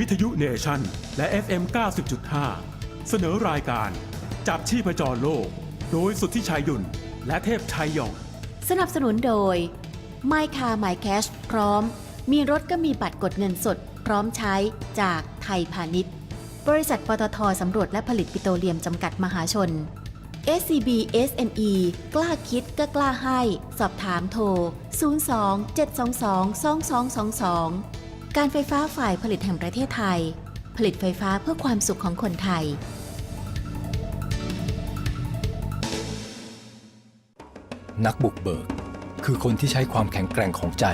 วิทยุเนชั่น และ FM 90.5 เสนอรายการ จับชีพจรโลก โดยสุทธิชัยหยุนและเทพชัยยอง สนับสนุนโดย My Car My Cash พร้อม มีรถก็มีบัตรกดเงินสด พร้อมใช้จากไทยพาณิชย์ บริษัทปตทสำรวจและผลิตปิโตรเลียมจำกัดมหาชน SCB SME กล้าคิดก็กล้าให้ สอบถามโทร 02 722 2222 การไฟฟ้าฝ่ายผลิตแห่งประเทศไทย ผลิตไฟฟ้าเพื่อความสุขของคนไทย นักบุกเบิก คือคนที่ใช้ความแข็งแกร่งของใจ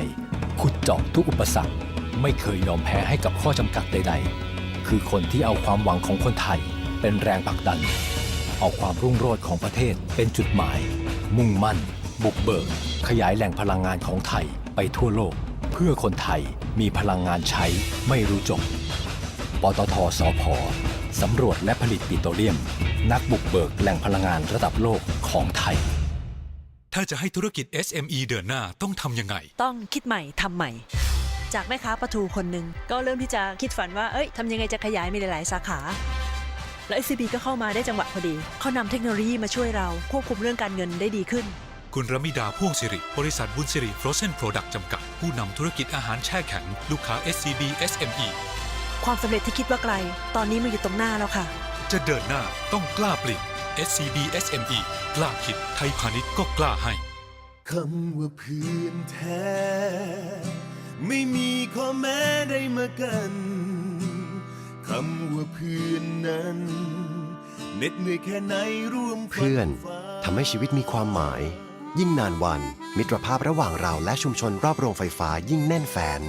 ขุดเจาะทุกอุปสรรค ไม่เคยยอมแพ้ให้กับข้อจำกัดใด ๆ คือคนที่เอาความหวังของคนไทย เป็นแรงผลักดัน เอาความรุ่งโรจน์ของประเทศเป็นจุดหมาย มุ่งมั่น บุกเบิก ขยายแหล่งพลังงานของไทยไปทั่วโลก พื่อคนไทยมีพลังงานใช้ไม่รู้จบ ปตทสพสำรวจและผลิตปิโตรเลียม นักบุกเบิกแหล่งพลังงานระดับโลกของไทย ถ้าจะให้ธุรกิจ SME เดินหน้าต้องทำยังไง ต้องคิดใหม่ทำใหม่ จากแม่ค้าปลาทูคนหนึ่งก็เริ่มที่จะคิดฝันว่าเอ้ยทำยังไงจะขยายมีหลายๆสาขาแล้ว SCB ก็เข้ามาได้จังหวะพอดี เขานำเทคโนโลยีมาช่วยเราควบคุมเรื่องการเงินได้ดีขึ้น คุณรมิดาพ่วงสิริ บริษัทบุญสิริ Frozen Product จำกัด ผู้นำธุรกิจอาหารแช่แข็ง ลูกค้า SCB SME ความสำเร็จที่คิดว่าไกล ตอนนี้มาอยู่ตรงหน้าแล้วค่ะ จะเดินหน้าต้องกล้าเปลี่ยน SCB SME กล้าคิดไทยพาณิชย์ก็กล้าให้คำว่าเพื่อนแท้ ไม่มีข้อแม้ได้มากันคำว่าเพื่อนนั้นเหน็ดเหนื่อยแค่ไหนร่วมฝัเพื่อนฝ่าทำให้ชีวิตมีความหมาย ยิ่งนานวัน มิตรภาพระหว่างเราและชุมชนรอบโรงไฟฟ้ายิ่งแน่นแฟน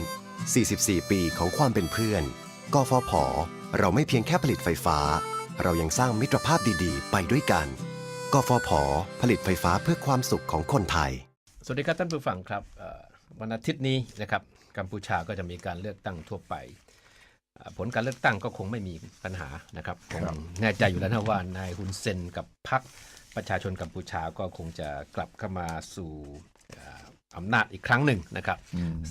44 ปีของความเป็นเพื่อน กฟผ เราไม่เพียงแค่ผลิตไฟฟ้า เรายังสร้างมิตรภาพดีๆ ไปด้วยกัน กฟผ ผลิตไฟฟ้าเพื่อความสุขของคนไทย สวัสดีครับท่านผู้ฟังครับเอ่อวันอาทิตย์นี้นะครับกัมพูชาก็จะมีการเลือกตั้งทั่วไปเอ่อผลการเลือกตั้งก็คงไม่มีปัญหานะครับคงแน่ใจอยู่แล้วนะว่านายฮุนเซนกับพรรค ประชาชนกัมพูชาก็คงจะกลับเข้ามาสู่เอ่ออำนาจอีกครั้งหนึ่งนะครับ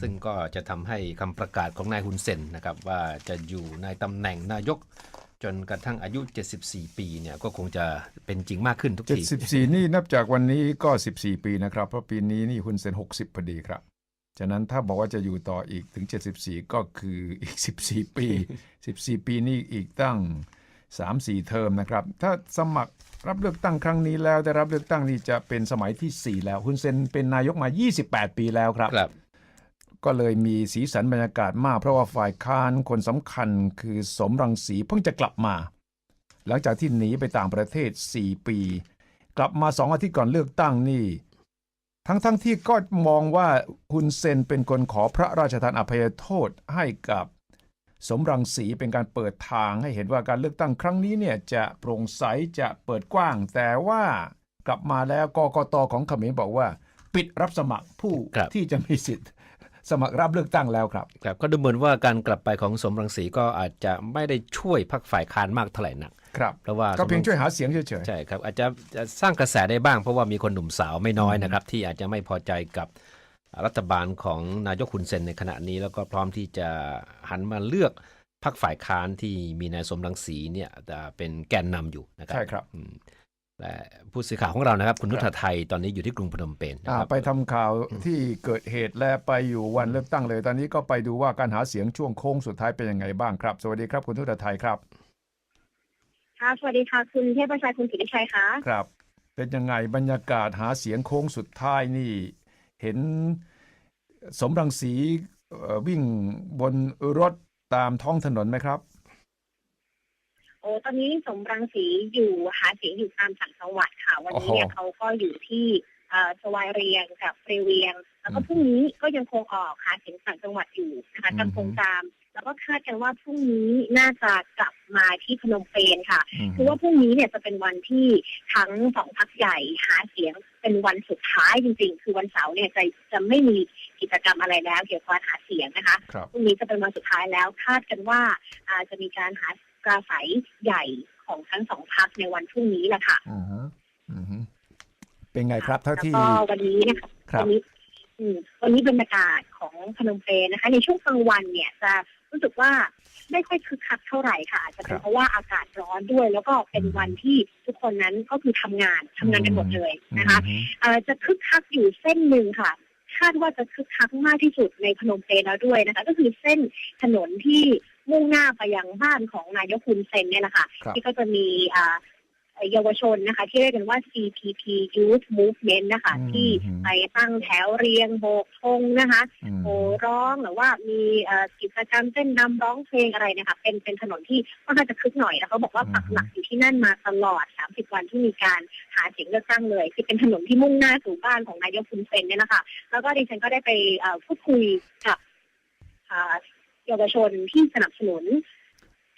ซึ่งก็จะทำให้คำประกาศของนายฮุนเซนนะครับว่าจะอยู่ในตำแหน่งนายกจนกระทั่งอายุ 74 ปีเนี่ยก็คงจะเป็นจริงมากขึ้นทุกที 74 นี่นับจากวันนี้ก็ 14 ปีนะครับ เพราะปีนี้นี่คุณเซน 60 พอดีครับ ฉะนั้นถ้าบอกว่าจะอยู่ต่ออีกถึง 74 ก็คืออีก 14 ปี 14 ปีนี่อีกตั้ง 3-4 เทอมนะครับ ถ้าสมัครรับเลือกตั้งครั้งนี้แล้วได้รับเลือกตั้งนี่จะเป็นสมัยทีสี่4 แล้วคุณเซนเป็นนายกมา 28 ปีแล้วครับครับก็เลยมีสีสันบรรยากาศมาก เพราะว่าฝ่ายค้านคนสำคัญคือสมรังสีเพิ่งจะกลับมา หลังจากที่หนีไปต่างประเทศ 4 ปี กลับมาสองอาทิตย์ก่อนเลือกตั้งนี่ทั้งๆทที่ก็มองว่าฮุนเซนเป็นคนขอพระราชทานอภัยโทษให้กับ สมรังสีเป็นการเปิดทางให้เห็นว่าการเลือกตั้งครั้งนี้เนี่ยจะโปร่งใสจะเปิดกว้าง แต่ว่ากลับมาแล้วกกตของเขมรบอกว่า ปิดรับสมัครผู้ครับที่จะมีสิทธิ์สมัครรับเลือกตั้งแล้วครับ ครับ ก็ดูเหมือนว่าการกลับไปของสมรังสีก็อาจจะไม่ได้ช่วยพรรคฝ่ายค้านมากเท่าไหร่นักครับเพราะว่าก็เพียงช่วยหาเสียงเฉยใช่ครับอาจจะจะสร้างกระแสได้บ้างเพราะว่ามีคนหนุ่มสาวไม่น้อยนะครับ ที่อาจจะไม่พอใจกับ รัฐบาลของนายกคุณเซนในขณะนี้ แล้วก็พร้อมที่จะหันมาเลือกพรรคฝ่ายค้านที่มีนายสมรังสีเนี่ยจะเป็นแกนนำอยู่นะครัใช่ครับอืมและผู้สื่อข่าวของเรานะครับ คุณนุชไทยตอนนี้อยู่ที่กรุงพนมเปญๆนะอ่าครับไปทำข่าวที่เกิดเหตุและไปอยู่วันเลือกตั้งเลย ตอนนี้ก็ไปดูว่าการหาเสียงช่วงโค้งสุดท้ายเป็นยังไงบ้างครับ สวัสดีครับคุณทุตไทยครับค่ะสวัสดีค่ะคุณเทพชัยคุณกิติชัยคะครับ เป็นยังไงบรรยากาศหาเสียงโค้งสุดท้ายนี่ เห็นสมรังสีเอ่อวิ่งบนรถตามท้องถนนไหมครับ โอ้ตอนนี้สมรังสีอยู่หาเสียงอยู่ตามต่างจังหวัดค่ะ วันนี้เนี่ยโอ้โหเขาก็อยู่ที่เอ่อสวายเรียงกับเรเวียง แล้วก็พรุ่งนี้ก็ยังคงออกหาเสียงต่างจังหวัดอยู่นะคะยังคงตาม แล้วก็คาดกันว่าพรุ่งนี้น่าจะกลับมาที่พนมเปญค่ะคือว่าพรุ่งนี้เนี่ยจะเป็นวันที่ทั้งสองพักใหญ่หาเสียงเป็นวันสุดท้ายจริง ๆ คือวันเสาร์เนี่ยจะจะไม่มีกิจกรรมอะไรแล้ว เกี่ยวกับการหาเสียงนะคะครับพรุ่งนี้จะเป็นวันสุดท้ายแล้วคาดกันว่าอาจะมีการหาปราศัยใหญ่ของทั้งสองพักในวันพรุ่งนี้แหละค่ะอือฮึอือฮึเป็นไงครับ เท่าแล้วที่ก็วันนี้นะคะครับวันนี้อืมวันนี้บรรยากาศของพนมเปญนะคะ ในช่วงกลางวันเนี่ยจะ รู้สึกว่าไม่ค่อยคึกคักเท่าไหร่ค่ะอาจจะเป็ครันบเพราะว่าอากาศร้อนด้วย แล้วก็เป็นวันที่ทุกคนนั้นก็คือทำงานทำงานกันหมดเลยนะคะอืมเอ่อจะคึกคักอยู่เส้นหนึ่งค่ะคาดว่าจะคึกคักมากที่สุดในพนมเปญแล้วด้วยนะคะ ก็คือเส้นถนนที่มุ่งหน้าไปยังบ้านของนายกคุณเซนเนี่ยแหละค่ะครับที่ก็จะมีอ่า เอ่อเยาวชนนะคะ ที่เรียกกันว่า CPP Youth Movement นะคะอืมที่ไปตั้งแถวเรียงโบกธงนะคะอืมโหร้องหรือว่ามีเอ่อกิจกรรมเต้นรำร้องเพลงอะไรเนะคะ เป็นเป็นถนนที่ค่อนข้างจะคึกหน่อยแล้วเขาบอกว่าปักหลักอยู่ที่นั่นมาตลอด 30 วันที่มีการหาเสียงเลือกตั้งเลย คือเป็นถนนที่มุ่งหน้าสู่บ้านของนายกคุณเซนเนี่ยนะคะแล้วก็ดิฉันก็ได้ไปเอ่อพูดคุยกับอ่าเยาวชนที่สนับสนุน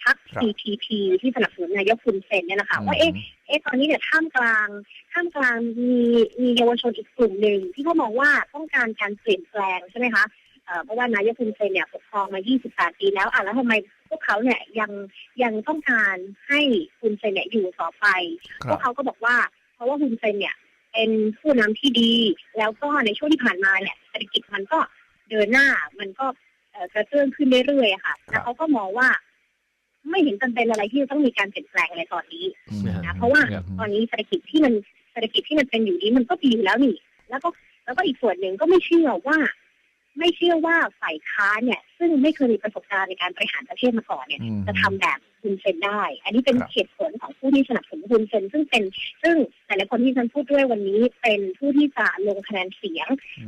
พรรคครับ CPP ที่สนับสนุนนายกคุณเซนเนี่ยนะคะว่าเอ๊ะเอ๊ะตอนนี้เนี่ยท่ามกลางท่ามกลางมีมีเยาวชนอีกกลุ่มหนึ่งที่เขามองว่าต้องการการเปลี่ยนแปลงใช่ไหมคะเอ่อเพราะว่านายกคุณเซนเนี่ยปกครองมา 28 ปีแล้วอะแล้วทำไมพวกเขาเนี่ยยังยังต้องการให้คุณเซนเนี่ยอยู่ต่อไปคพรัวบกเขาก็บอกว่า เพราะว่าคุณเซนเนี่ยเป็นผู้นำที่ดี แล้วก็ในช่วงที่ผ่านมาเนี่ยเศรษฐกิจมันก็เดินหน้ามันก็เอ่อกระเตื้องขึ้นเรื่อยๆอะค่ะแล้วเขาก็มองว่า ไม่เห็นจำเป็นอะไรที่จะต้องมีการเปลี่ยนแปลงอะไรตอนนี้อืมนะเพราะว่าครับตอนนี้เศรษฐกิจที่มันเศรษฐกิจที่มันเป็นอยู่นี้มันก็ดีอยู่แล้วนี่ แล้วก็แล้วก็อีกส่วนหนึ่งก็ไม่เชื่อว่า ไม่เชื่อว่าฝ่ายค้านเนี่ย ซึ่งไม่เคยมีประสบการณ์ในการบริหารประเทศมาก่อนเนี่ยอืมจะทำแบบคุณเซนได้ อันนี้เป็นครับเหตุผลของผู้ที่สนับสนุนคุณเซนซึ่งเป็น ซึ่งแต่ละคนที่ฉันพูดด้วยวันนี้เป็นผู้ที่จะลงคะแนนเสียง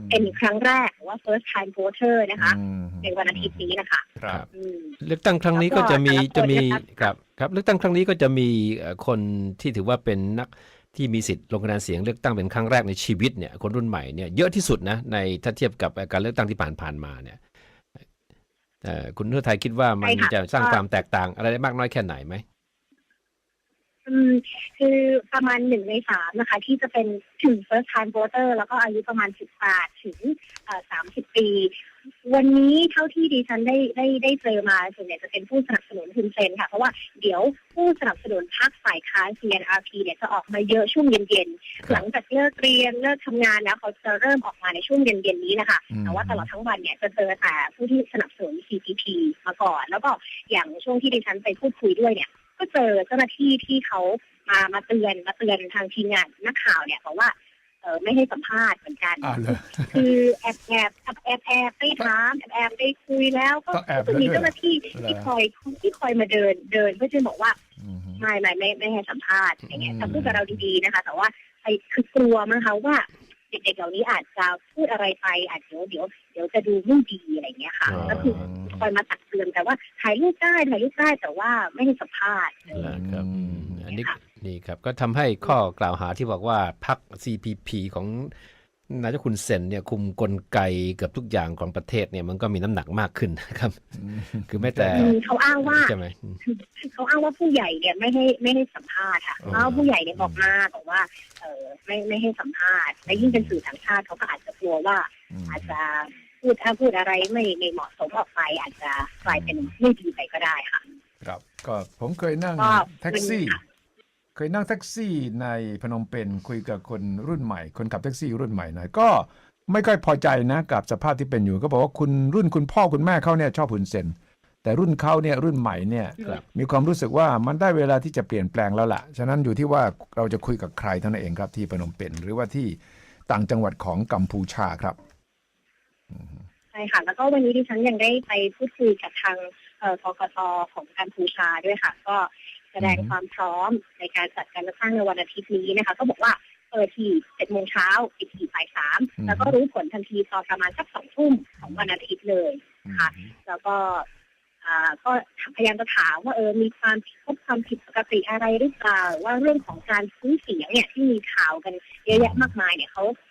เป็นครั้งแรกหรือว่า first time voter นะคะอืมในวันอาทิตย์นี้นะคะครับอืมเลือกตั้งครั้งนี้ก็จะมีแล้วก็จะมีแต่ละคนเนี่ยครับครับครับเลือกตั้งครั้งนี้ก็จะมีเอ่อคนที่ถือว่าเป็นนัก ที่มีสิทธิ์ลงคะแนนเสียงเลือกตั้งเป็นครั้งแรกในชีวิตเนี่ยคนรุ่นใหม่เนี่ยเยอะที่สุดนะในถ้าเทียบกับการเลือกตั้งที่ผ่านๆมาเนี่ยเอ่อคุณเพื่อไทยคิดว่ามันใช่ค่ะจะสร้างก็ความแตกต่างอะไรได้มากน้อยแค่ไหนไหมอืม คือประมาณหนึ่งในสามนะคะ ที่จะเป็นถึง first time voter แล้วก็อายุประมาณ 18 ถึงเอ่อ30 ปี วันนี้เท่าที่ดิฉันได้ได้ได้เจอมาส่วนใหญ่จะเป็นผู้สนับสนุนคุณเซนค่ะ เพราะว่าเดี๋ยวผู้สนับสนุนพรรคฝ่ายค้าน CNRP เนี่ยจะออกมาเยอะช่วงเย็นครับๆหลังจากเลิกเรียนเลิกทำงานแล้วเขาจะเริ่มออกมาในช่วงเย็นๆนี้นะคะอืมแต่ว่าตลอดทั้งวันเนี่ยจะเจอแต่ผู้ที่สนับสนุน CPP มาก่อน แล้วก็อย่างช่วงที่ดิฉันไปพูดคุยด้วยเนี่ย ก็เจอเจ้าหน้าที่ที่เขามามาเตือนมาเตือนทางทีมงานนักข่าวเนี่ยบอกว่าเออไม่ให้สัมภาษณ์เหมือนกันอ่าเลยคือแอบแอบแอบแอบแอบไปถามแอบแอบไปคุยแล้ว ก็ต้องแอบก็มีด้วยเจ้าหน้าที่เหรอที่คอยที่คอยมาเดินเดินเพื่อจะบอกว่าอืมไม่ไม่ไม่ไม่ให้สัมภาษณ์อย่างเงี้ยอืมแต่พูดกับเราดีๆนะคะ แต่ว่าไอ้คือกลัวมั้งคะว่าเด็กๆเหล่านี้อาจจะพูดอะไรไปอาจเดี๋ยวเดี๋ยวเดี๋ยวจะดูไม่ดีอะไรอย่างเงี้ยค่ะอ๋อก็คือคอยมาตักเตือนแต่ว่าถ่ายรูปได้ถ่ายรูปได้แต่ว่าไม่ให้สัมภาษณ์นะครับอืมอันนี้นี่ครับก็ทำให้ข้อกล่าวหาที่บอกว่าพรรค CPP ของนายกคุณเซนเนี่ยคุมกลไกเกือบทุกอย่างของประเทศเนี่ยมันก็มีน้ำหนักมากขึ้นนะครับ คือแม้แต่อืมเขาอ้างว่าใช่ไหมเขาอ้างว่าผู้ใหญ่เนี่ยไม่ให้ไม่ให้สัมภาษณ์ค่ะอ๋อเพราะว่าผู้ใหญ่เนี่ยบอกมาบอกว่าเออไม่ไม่ให้สัมภาษณ์และยิ่งเป็นสื่อต่างชาติเขาก็อาจจะกลัวว่าอืมอาจจะ พูดถ้าพูดอะไรไม่ไม่เหมาะสมออกไปอาจจะกลายเป็นไม่ดีไปก็ได้ค่ะ ครับก็ผมเคยนั่งก็แท็กซี่ เป็นค่ะ เคยนั่งแท็กซี่ในพนมเปญคุยกับคนรุ่นใหม่ คนขับแท็กซี่รุ่นใหม่หน่อยก็ไม่ค่อยพอใจนะกับสภาพที่เป็นอยู่ ก็บอกว่าคุณรุ่นคุณพ่อคุณแม่เขาเนี่ยชอบหุ่นเซนแต่รุ่นเขาเนี่ยรุ่นใหม่เนี่ยครับ มีความรู้สึกว่ามันได้เวลาที่จะเปลี่ยนแปลงแล้วล่ะ ฉะนั้นอยู่ที่ว่าเราจะคุยกับใครเท่านั้นเองครับที่พนมเปญหรือว่าที่ต่างจังหวัดของกัมพูชาครับใช่ค่ะ แล้วก็วันนี้ดิฉันยังได้ไปพูดคุยกับทางเอ่อกกตของกัมพูชาด้วยค่ะ ก็แสดงอือฮึความพร้อมในการจัดการเลือกตั้งในวันอาทิตย์นี้นะคะ ก็บอกว่าเปิดทีเจ็ดโมงเช้าปิดทีบ่ายสามแล้วก็รู้ผลทันทีตอนประมาณสักสองทุ่มของวันอาทิตย์เลยค่ะ แล้วก็อ่าก็พยายามจะถามว่าเออมีความพบความผิดปกติอะไรหรือเปล่าหรือว่าเรื่องของการซื้อเสียงเนี่ยที่มีข่าวกันเยอะแยะมากมายเนี่ยเขาเอ่อ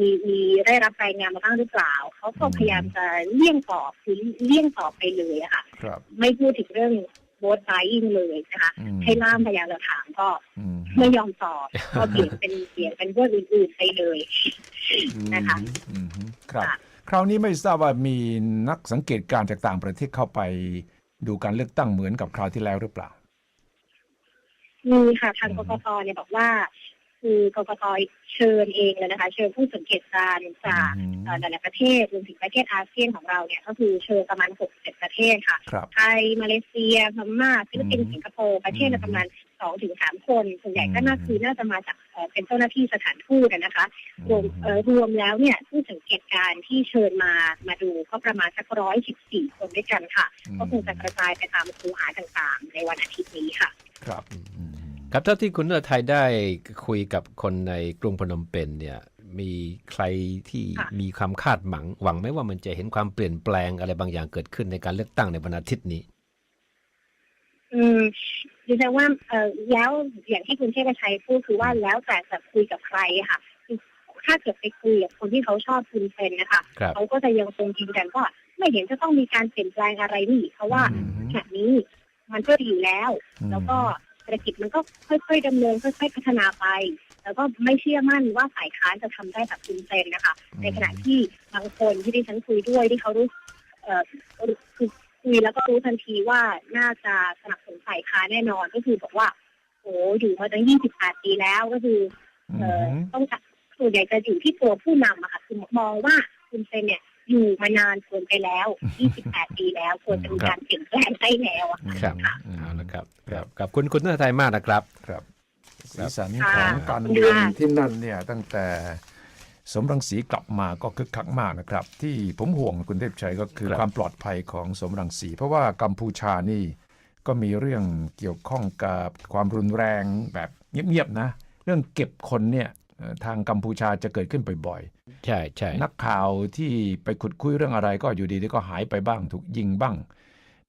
มีมีได้รับรายงานมาบ้างหรือเปล่า เขาก็พยายามจะเลี่ยงตอบคือเลี่ยงตอบไปเลยอะค่ะ ครับไม่พูดถึงเรื่องโบสบายอิงเลยนะคะอืมให้ล่ามพยายามจะถามก็อืม ไม่ยอมตอบก็เปลี่ยนเป็นเปลี่ยนเป็นเรื่องอื่นๆไปเลย นะคะ อืมครับ ค่ะ คราวนี้ไม่ทราบว่ามีนักสังเกตการณ์จากต่างประเทศเข้าไป ดูการเลือกตั้งเหมือนกับคราวที่แล้วหรือเปล่า มีค่ะทางอืกมกตเนี่ยบอกว่า คือกกตเชิญเองเลยนะคะ เชิญผู้สังเกตการณ์จากอืมเอ่อหลายๆประเทศรวมถึงประเทศอาเซียนของเราเนี่ยก็คือเชิญประมาณ60ประเทศค่ะครับไทย มาเลเซีย พม่าฟิลิปปินอืส์มสิงคโปร์ประเทศละอืมประมาณสองถึงสามคน ส่วนใหญ่ก็อืมน่าคือน่าจะมาจากเอ่อเป็นเจ้าหน้าที่สถานทูตอะนะคะ รวมเอ่อรวมแล้วเนี่ยผู้สังเกตการณ์ที่เชิญมามาดูก็ประมาณสักร้อยสิบสี่คนด้วยกันค่ะ ก็คงจะกระจายไปตามคูหาต่างๆ ในวันอาทิตย์นี้ค่ะ ครับอืม ครับเท่าที่คุณเลือไทยได้คุยกับคนในกรุงพนมเปญเนี่ยมีใครที่ค่ะมีความคาดหวังหวังไหมว่ามันจะเห็นความเปลี่ยนแปลงอะไรบางอย่างเกิดขึ้นในการเลือกตั้งในวันอาทิตย์นี้ อืมดิฉันว่าเออแล้วอย่างที่คุณเทพชัยพูดคือว่าแล้วแต่จะคุยกับใครอะค่ะคือถ้าเกิดไปคุยกับคนที่เขาชอบคุณเซนนะคะครับเขาก็จะยังคงยืนยันว่าไม่เห็นจะต้องมีการเปลี่ยนแปลงอะไรนี่เพราะว่าอืมขณะนี้มันก็ดีอยู่แล้ว แล้วก็เศรษฐกิจมันก็ค่อยๆดำเนินค่อยๆพัฒนาไป แล้วก็ไม่เชื่อมั่นว่าฝ่ายค้านจะทำได้แบบคุณเซนนะคะ ในขณะที่บางคนที่ดิฉันคุยด้วยที่เขารู้เอ่อคือคุยแล้วก็รู้ทันทีว่าน่าจะสนับสนุนฝ่ายค้านแน่นอนก็คือบอกว่าโอ้อยู่มาตั้ง28ปีแล้วก็คือเอ่ออต้องจับส่วนใหญ่จะอยู่ที่ตัวผู้นำอะค่ะคือมองว่าคุณเซนเนี่ย อยู่มานานเกินไปแล้ว 28 ปีแล้วควรจะมีการเปลี่ยนแปลงได้แล้วอะครับค่ะเอาละครับครับกับคุณคุณเลือไทยมากนะครับครับสีสันค่ะของการเมืองที่นั่นเนี่ยตั้งแต่สมรังสีกลับมาก็คึกคักมากนะครับ ที่ผมห่วงคุณเทพชัยก็คือครับความปลอดภัยของสมรังสี เพราะว่ากัมพูชานี่ก็มีเรื่องเกี่ยวข้องกับความรุนแรงแบบเงียบๆนะ เรื่องเก็บคนเนี่ยเอ่อทางกัมพูชาจะเกิดขึ้นบ่อย ใช่ใช่ๆนักข่าวที่ไปขุดคุยเรื่องอะไรก็อยู่ดีๆก็หายไปบ้าง ถูกยิงบ้าง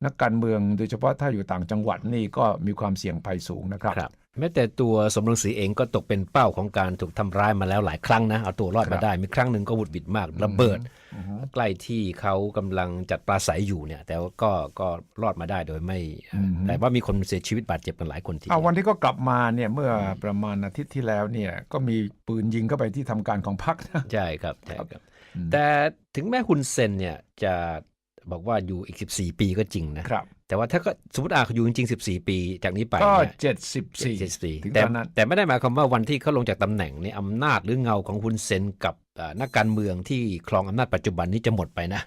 นักการเมืองโดยเฉพาะถ้าอยู่ต่างจังหวัดนี่ก็มีความเสี่ยงภัยสูงนะครับครับ แม้แต่ตัวสมรังสีเองก็ตกเป็นเป้าของการถูกทำร้ายมาแล้วหลายครั้งนะเอาตัวรอดครัมาบได้ มีครั้งหนึ่งก็หวุดหวิดมากระเบิดอือฮึใกล้ที่เขากำลังจัดปลาใสอยู่เนี่ย แต่ว่าก็ก็รอดมาได้โดยไม่อืมแต่ว่ามีคนเสียชีวิตบาดเจ็บกันหลายคนทีเดีเอายววันที่ก็กลับมาเนี่ยเมื่อประมาณอาทิตย์ที่แล้วเนี่ยก็มีปืนยิงเข้าไปที่ทำการของพรรคนะใช่ครับใช่ครับอืมแต่ถึงแม้ฮุนเซนเนี่ยจะบอกว่าอยู่อีก 14 ปีก็จริงนะครับ แต่ว่าถ้าก็สมมติอาเขาอยู่จริงๆ 14 ปี จากนี้ไปก็เนี่ยเจ็ดสิบสี่74ถึงแต่ตอนนั้นแต่ไม่ได้หมายความว่าวันที่เขาลงจากตำแหน่งเนี่ยอำนาจหรือเงาของฮุนเซนกับเอ่อนักการเมืองที่ครองอำนาจปัจจุบันนี้จะหมดไปนะ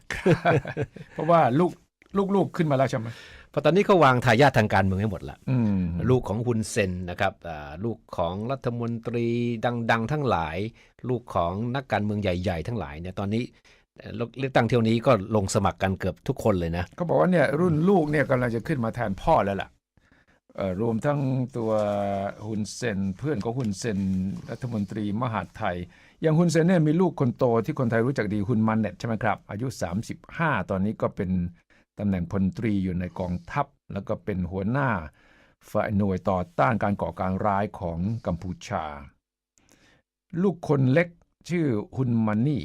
เพราะว่าลูกลูกๆขึ้นมาแล้วใช่ไหมเพราะตอนนี้เขาวางทายาททางการเมืองให้หมดละอืมลูกของฮุนเซนนะครับอ่าลูกของรัฐมนตรีดัง ๆ ทั้งหลาย ลูกของนักการเมืองใหญ่ ๆ ทั้งหลายเนี่ยตอนนี้ เลือกตั้งเที่ยวนี้ก็ลงสมัครกันเกือบทุกคนเลยนะเขาบอกว่าเนี่ยรุ่นลูกเนี่ยกำลังจะขึ้นมาแทนพ่อแล้วล่ะรวมทั้งตัวฮุนเซนเพื่อนของฮุนเซนรัฐมนตรีมหาดไทย อย่างฮุนเซนเนี่ยมีลูกคนโตที่คนไทยรู้จักดีฮุนมันเน็ตใช่ไหมครับ อายุ 35 ตอนนี้ก็เป็นตำแหน่งพลตรีอยู่ในกองทัพ แล้วก็เป็นหัวหน้าฝ่ายหน่วยต่อต้านการก่อการร้ายของกัมพูชา ลูกคนเล็กชื่อฮุนมันนี่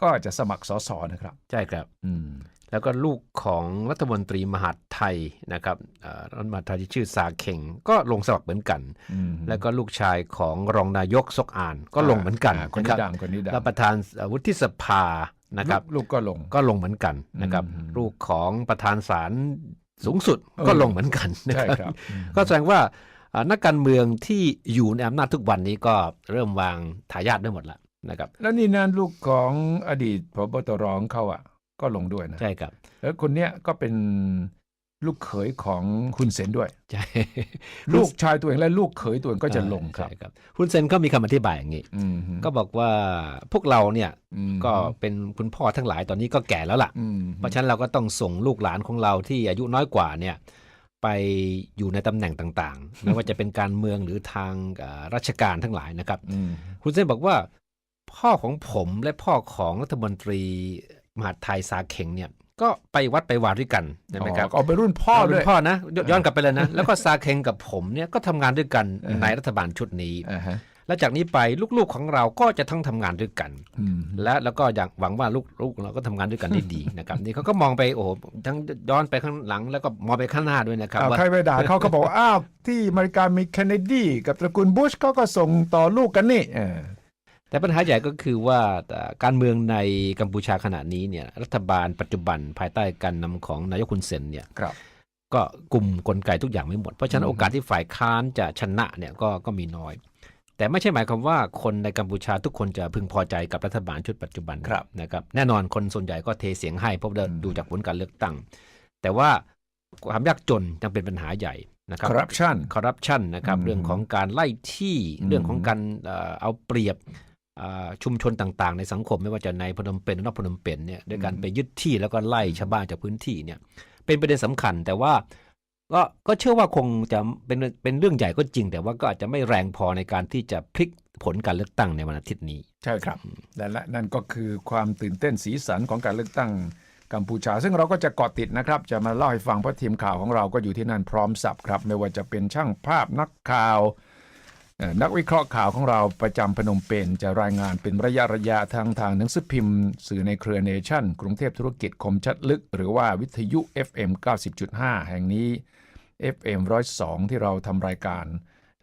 ก็จะสมัครสสนะครับ ใช่ครับอืมแล้วก็ลูกของรัฐมนตรีมหาดไทยนะครับเอ่อรัฐมนตรีมหาดไทยที่ชื่อซาเข่งก็ลงสมัครเหมือนกันอืมแล้วก็ลูกชายของรองนายกซกอาน ก็ลงเหมือนกันคนนะนี้ครับดังคนนี้ดังแล้วประธานเอ่อวุฒิสภานะครับลูกลูกก็ลงก็ลงเหมือนกันนะครับอืมลูกของประธานศาลสูงสุดเออก็ลงเหมือนกันนะใช่ครับครับอืมก็แสดงว่าอ่านักการเมืองที่อยู่ในอำนาจทุกวันนี้ก็เริ่มวางทายาทได้หมดแล้ว นะครับ แล้วนี่นะลูกของอดีตพบตรของเขาอะ ก็ลงด้วยนะ ใช่ครับ แล้วคนเนี้ยก็เป็นลูกเขยของคุณเซนด้วย ใช่ ลูกชายตัวเองและลูกเขยตัวเองก็จะลงครับใช่ครับคุณเซนก็มีคำอธิบายอย่างนี้อืมก็บอกว่าพวกเราเนี่ยอืมก็เป็นคุณพ่อทั้งหลายตอนนี้ก็แก่แล้วล่ะอืมเพราะฉะนั้นเราก็ต้องส่งลูกหลานของเราที่อายุน้อยกว่าเนี่ยไปอยู่ในตำแหน่งต่างๆ ไม่ว่าจะเป็นการเมืองหรือทางเอ่อราชการทั้งหลายนะครับอืมคุณเซนบอกว่า พ่อของผมและพ่อของรัฐมนตรีมหาดไทยซาเข่งเนี่ยก็ไปวัดไปวาด้วยกันใช่ไหมครับอ๋อเอาไปรุ่นพ่อเอาด้รุ่วยนพ่อนะยย้อนกลับไปเลยนะ แล้วก็ซาเข่งกับผมเนี่ยก็ทำงานด้วยกันอ่าฮะในรัฐบาลชุดนี้อ่าฮะและจากนี้ไปลูกๆของเราก็จะต้องทำงานด้วยกันอืมและแล้วก็อยากหวังว่าลูกลูกเราก็ทำงานด้วยกันได้ดีนะครับนี่เขาก็มองไปโอ้โหทั้งย้อนไปข้างหลัง แล้วก็มองไปข้างหน้าด้วยนะครับอ้าวว่าใครไปด่าเขาเขาบอกว่าอ้าวที่อเมริกามีเคนเนดี กับตระกูลบุชเขาก็ส่งต่อลูกกันนี่เออ แต่ปัญหาใหญ่ก็คือว่าเอ่อการเมืองในกัมพูชาขณะนี้เนี่ยรัฐบาลปัจจุบันภายใต้การนำของนายกคุณเซนเนี่ยครับก็กลุ่มกลไกทุกอย่างไม่หมด เพราะฉะนั้นอืมโอกาสที่ฝ่ายค้านจะชนะเนี่ยก็ก็มีน้อย แต่ไม่ใช่หมายความว่าคนในกัมพูชาทุกคนจะพึงพอใจกับรัฐบาลชุดปัจจุบันครับนะครับแน่นอนคนส่วนใหญ่ก็เทเสียงให้เพราะว่าดูจากผลการเลือกตั้ง แต่ว่าความยากจนยังเป็นปัญหาใหญ่นะครับคอร์รัปชันคอร์รัปชันนะครับอืมเรื่องของการไล่ที่อืมเรื่องของการเอ่อเอาเปรียบเอ่อ ชุมชนต่างๆ ในสังคมไม่ว่าจะในพนมเปญหรือนอกพนมเปญเนี่ยด้วยการไปยึดที่แล้วก็ไล่ชาวบ้านจากพื้นที่เนี่ย เป็นประเด็นสำคัญแต่ว่าก็ก็เชื่อว่าคงจะเป็นเป็นเรื่องใหญ่ก็จริง แต่ว่าก็อาจจะไม่แรงพอในการที่จะพลิกผลการเลือกตั้งในวันอาทิตย์นี้ ใช่ครับและและนั่นก็คือความตื่นเต้นสีสันของการเลือกตั้งกัมพูชา ซึ่งเราก็จะเกาะติดนะครับ จะมาเล่าให้ฟังเพราะทีมข่าวของเราก็อยู่ที่นั่นพร้อมสับครับ ไม่ว่าจะเป็นช่างภาพนักข่าวเอ่อ นักวิเคราะห์ข่าวของเราประจำพนมเปญจะรายงานเป็นระยะระยะทางทางหนังสือพิมพ์ สื่อในเครือเนชั่น กรุงเทพธุรกิจคมชัดลึก หรือว่าวิทยุ FM 90.5 แห่งนี้ FM 102 ที่เราทำรายการ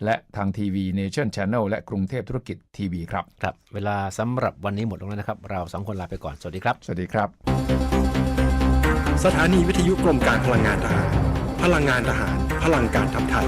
และทางทีวี Nation Channel และกรุงเทพธุรกิจทีวีครับ ครับ เวลาสำหรับวันนี้หมดลงแล้วนะครับ เราสองคนลาไปก่อน สวัสดีครับ สวัสดีครับ สถานีวิทยุกรมการพลังงานทหาร พลังงานทหาร พลังการทำไทย